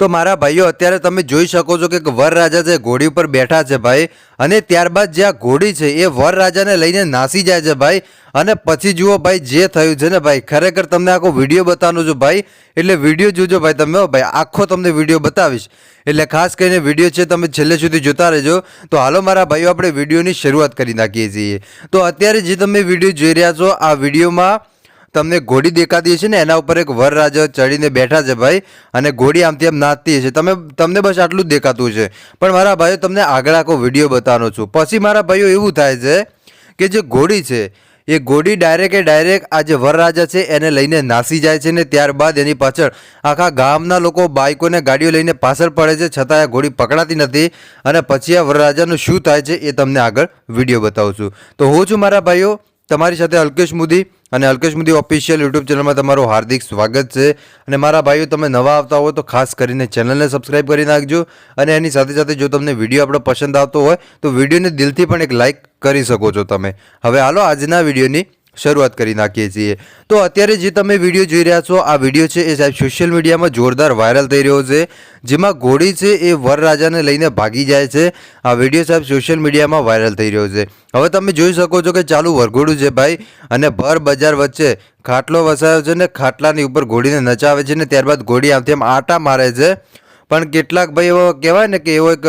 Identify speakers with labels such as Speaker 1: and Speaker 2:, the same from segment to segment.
Speaker 1: તો મારા ભાઈઓ, અત્યારે તમે જોઈ શકો છો કે વરરાજા છે, ઘોડી ઉપર બેઠા છે ભાઈ. અને ત્યારબાદ જે આ ઘોડી છે, એ વરરાજાને લઈને નાસી જાય છે ભાઈ. અને પછી જુઓ ભાઈ, જે થયું છે ને ભાઈ, ખરેખર તમને આખો વીડિયો બતાવવાનો છું ભાઈ. એટલે વીડિયો જોજો ભાઈ તમે ભાઈ, આખો તમને વીડિયો બતાવીશ. એટલે ખાસ કરીને વીડિયો છે, તમે છેલ્લે સુધી જોતા રહેજો. તો હાલો મારા ભાઈઓ, આપણે વિડીયોની શરૂઆત કરી નાખીએ છીએ. તો અત્યારે જે તમે વીડિયો જોઈ રહ્યા છો, આ વિડીયોમાં તમને ઘોડી દેખાતી છે ને, એના ઉપર એક વરરાજા ચડીને બેઠા છે ભાઈ, અને ઘોડી આમથી આમ નાચતી છે તમે, તમને બસ આટલું જ દેખાતું છે. પણ મારા ભાઈઓ, તમને આગળ આખો વીડિયો બતાવવાનો છું. પછી મારા ભાઈઓ એવું થાય છે કે જે ઘોડી છે, એ ઘોડી ડાયરેક્ટે ડાયરેક્ટ આ જે વરરાજા છે, એને લઈને નાસી જાય છે ને, ત્યારબાદ એની પાછળ આખા ગામના લોકો બાઇકોને ગાડીઓ લઈને પાછળ પડે છે, છતાં આ ઘોડી પકડાતી નથી. અને પછી આ વરરાજાનું શું થાય છે એ તમને આગળ વીડિયો બતાવું છું. તો હું છું મારા ભાઈઓ, તમારી સાથે અલ્કેશ મોદી. અને અલ્કેશ મોદી ઓફિશિયલ યુટ્યુબ ચેનલમાં તમારું હાર્દિક સ્વાગત છે. અને મારા ભાઈઓ, તમે નવા આવતા હોય તો ખાસ કરીને ચેનલને સબસ્ક્રાઇબ કરી નાખજો. અને એની સાથે સાથે જો તમને વીડિયો આપણો પસંદ આવતો હોય, તો વિડીયોને દિલથી પણ એક લાઇક કરી શકો છો તમે. હવે હાલો આજના વિડીયોની શરૂઆત કરી નાખીએ છીએ. તો અત્યારે જે તમે વીડિયો જોઈ રહ્યા છો, આ વીડિયો છે એ સાહેબ સોશિયલ મીડિયામાં જોરદાર વાયરલ થઈ રહ્યો છે. જેમાં ઘોડી છે એ વરરાજાને લઈને ભાગી જાય છે. આ વીડિયો સાહેબ સોશિયલ મીડિયામાં વાયરલ થઈ રહ્યો છે. હવે તમે જોઈ શકો છો કે ચાલુ વરઘોડું છે ભાઈ અને ભર બજાર વચ્ચે ખાટલો વસાયો છે ને ખાટલાની ઉપર ઘોડીને નચાવે છે ને ત્યારબાદ ઘોડી આમથી આમ આટા મારે છે. પણ કેટલાક ભાઈ એવો કહેવાય ને કે એવો એક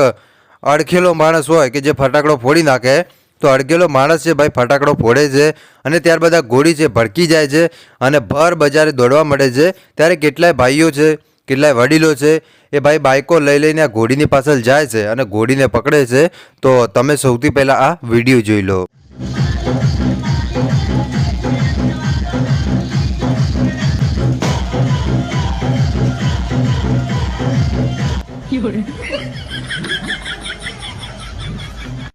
Speaker 1: અડખેલો માણસ હોય કે જે ફટાકડો ફોડી નાખે. તો અડગેલો માણસ છે ભાઈ, ફટાકડો ફોડે છે અને ત્યારબાદ આ ઘોડી છે ભડકી જાય છે અને ભર બજારે દોડવા મળે છે. ત્યારે કેટલાય ભાઈઓ છે, કેટલાય વડીલો છે એ ભાઈ બાઇકો લઈ લઈને આ ઘોડીની પાછળ જાય છે અને ઘોડીને પકડે છે. તો તમે સૌથી પહેલાં આ વીડિયો જોઈ લો.